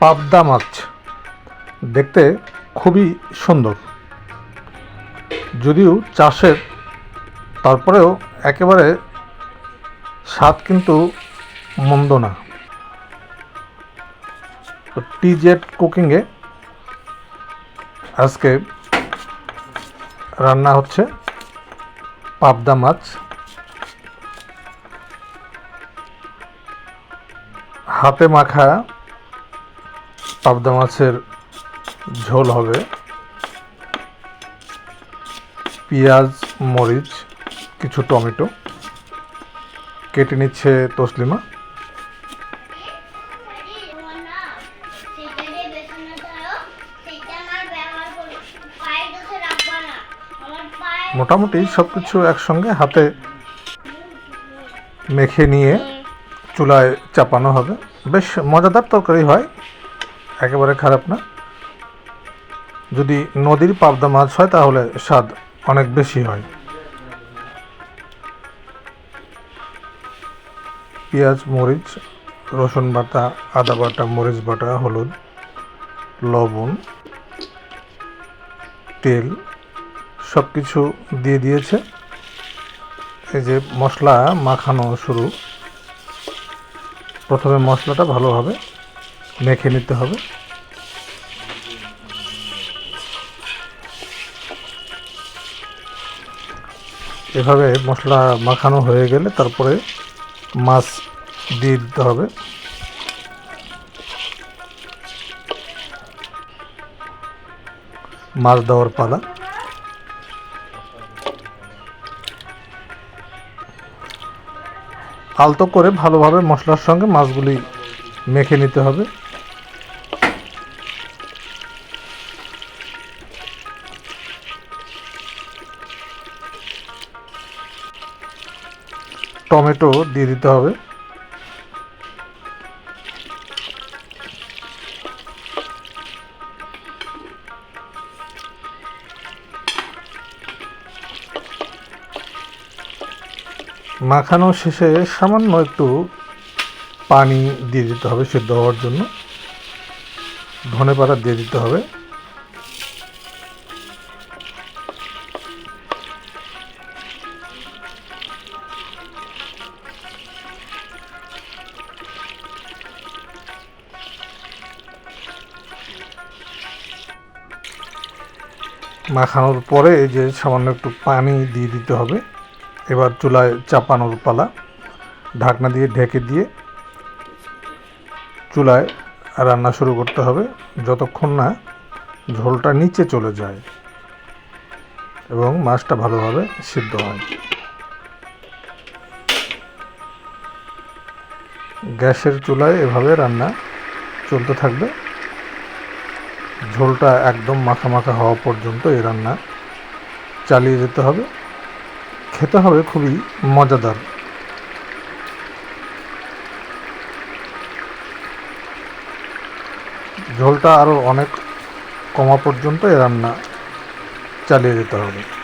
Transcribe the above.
পাবদা মাছ। দেখতে খুবই সুন্দর। যদিও চাষের, তারপরেও একেবারে স্বাদ কিন্তু মন্দ না। তো টি জেড কুকিংয়ে আজকে রান্না হচ্ছে পাবদা মাছ। হাতে মাখা পাবদা মাছের ঝোল হবে। পেঁয়াজ, মরিচ, কিছু টমেটো। কেটে নিচ্ছে তসলিমা। মোটামুটি সব কিছু একসঙ্গে হাতে মেখে নিয়ে চুলায় চাপানো হবে। বেশ মজাদার তরকারি হয়। একেবারে খারাপ না। যদি নদীর পাবদা মাছ হয়, তাহলে স্বাদ অনেক বেশি হয়। পেঁয়াজ, মরিচ, রসুন বাটা, আদা বাটা, মরিচ বাটা, হলুদ, লবণ, তেল সব কিছু দিয়ে দিয়েছে। এই যে মশলা মাখানো শুরু। প্রথমে মশলাটা ভালোভাবে মেখে নিতে হবে। এভাবে মশলা মাখানো হয়ে গেলে তারপরে মাছ দিয়ে দিতে হবে। মাছ দেওয়ার পালা। আলতো করে ভালোভাবে মশলার সঙ্গে মাছগুলি মেখে নিতে হবে। টমেটো দিয়ে দিতে হবে। মাখানো শেষে সামান্য একটু পানি দিয়ে দিতে হবে সেদ্ধ হওয়ার জন্য। ধনে পাতা দিয়ে দিতে হবে। মাখানোর পরে এই যে সামান্য একটু পানি দিয়ে দিতে হবে। এবার চুলায় চাপানোর পালা, ঢাকনা দিয়ে ঢেকে দিয়ে চুলায় রান্না শুরু করতে হবে, যতক্ষণ না ঝোলটা নিচে চলে যায় এবং মাছটা ভালোভাবে সিদ্ধ হয়। গ্যাসের চুলায় এভাবে রান্না চলতে থাকবে। ঝোলটা একদম মাখা মাখা হওয়া পর্যন্ত এই রান্না চালিয়ে যেতে হবে। খেতে হবে খুবই মজাদার। ঝোলটা আরও অনেক কমা পর্যন্ত এ রান্না চালিয়ে যেতে হবে।